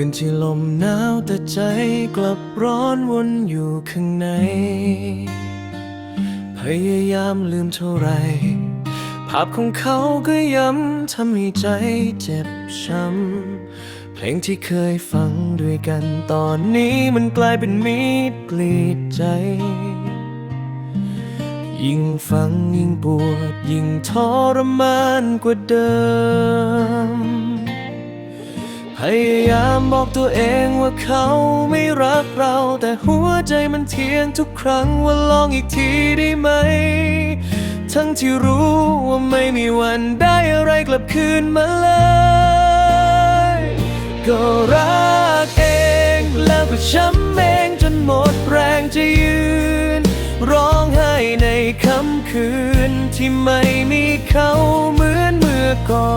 คืนที่ลมหนาวแต่ใจกลับร้อนวนอยู่ข้างใน พยายามลืมเท่าไร ภาพของเขาก็ย้ำทำให้ใจเจ็บช้ำ เพลงที่เคยฟังด้วยกันตอนนี้มันกลายเป็นมีดกรีดใจ ยิ่งฟังยิ่งปวด ยิ่งทรมานกว่าเดิม พยายามบอกตัวเองว่าเขาไม่รักเรา แต่หัวใจมันเทียงทุกครั้งว่าลองอีกทีได้ไหม ทั้งที่รู้ว่าไม่มีวันได้อะไรกลับคืนมาเลย ก็รักเองแล้วก็ช้ำเองจนหมดแรงจะยืน ร้องไห้ในค่ำคืนที่ไม่มีเขาเหมือนเมื่อก่อ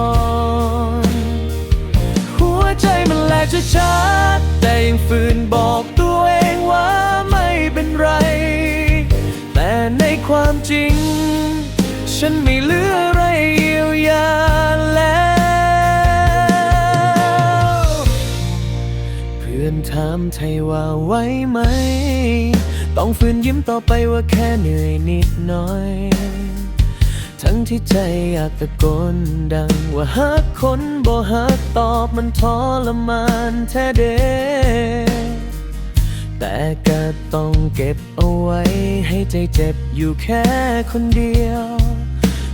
น ชัดๆแต่ยังฝืนบอกตัวเองว่าไม่เป็นไร แต่ในความจริง ฉันไม่เหลืออะไรเยียวยาแล้ว เพื่อนถามไทยว่าไหวไหม ต้องฝืนยิ้มต่อไปว่าแค่เหนื่อยนิดหน่อย ทั้งที่ใจอยากตะโกนดัง ว่าฮักคนบ่ฮักตอบมันทรมานแท้เดแต่ก็ต้องเก็บเอาไว้ ให้ใจเจ็บอยู่แค่คนเดียว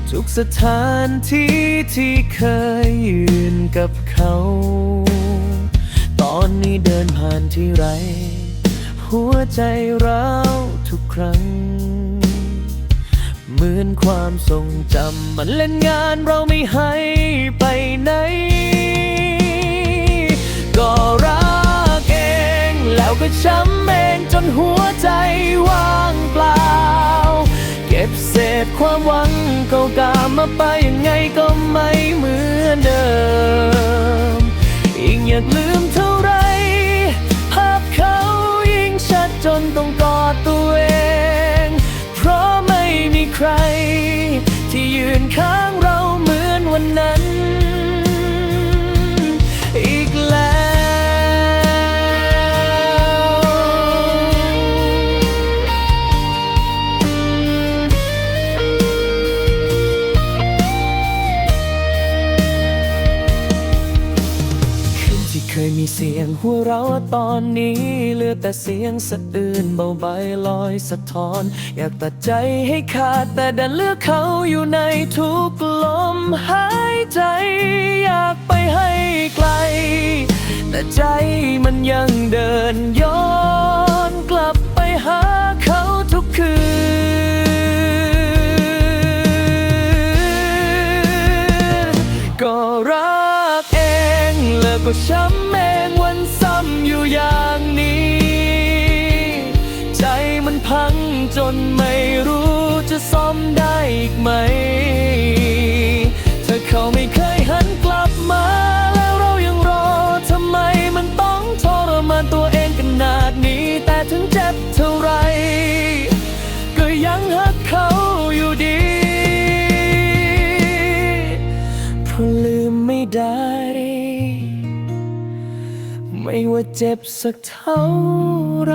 ทุกสถานที่ที่เคยยืนกับเขา ตอนนี้เดินผ่านที่ไร หัวใจเราทุกครั้ง เหมือนความทรงจำมันเล่นงานเราไม่ให้ไปไหน ก็รักเองแล้วก็ช้ำเองจนหัวใจว่างเปล่า เก็บเศษความหวังเก่าๆมาไปยังไงก็ไม่เหมือนเดิมยิ่งอยากลืมเท่าไร ที่ ยมีเสียงหัวเราะตอนนี้เหลือแต่เสียงสะอื้นเบาใบลอยสะท้อน อยากตัดใจให้ขาดแต่ดันเลือกเขาอยู่ในทุกลมหายใจ อยากไปให้ไกล แต่ใจมันยังเดินย้อนกลับไปหาเขาทุกคืน ก็รัก ก็ช้ำเองวันซ้ำอยู่อย่างนี้ ใจมันพังจนไม่รู้จะซ่อมได้อีกไหม เธอเขาไม่เคยหันกลับมา ไม่ว่าเจ็บสักเท่าไร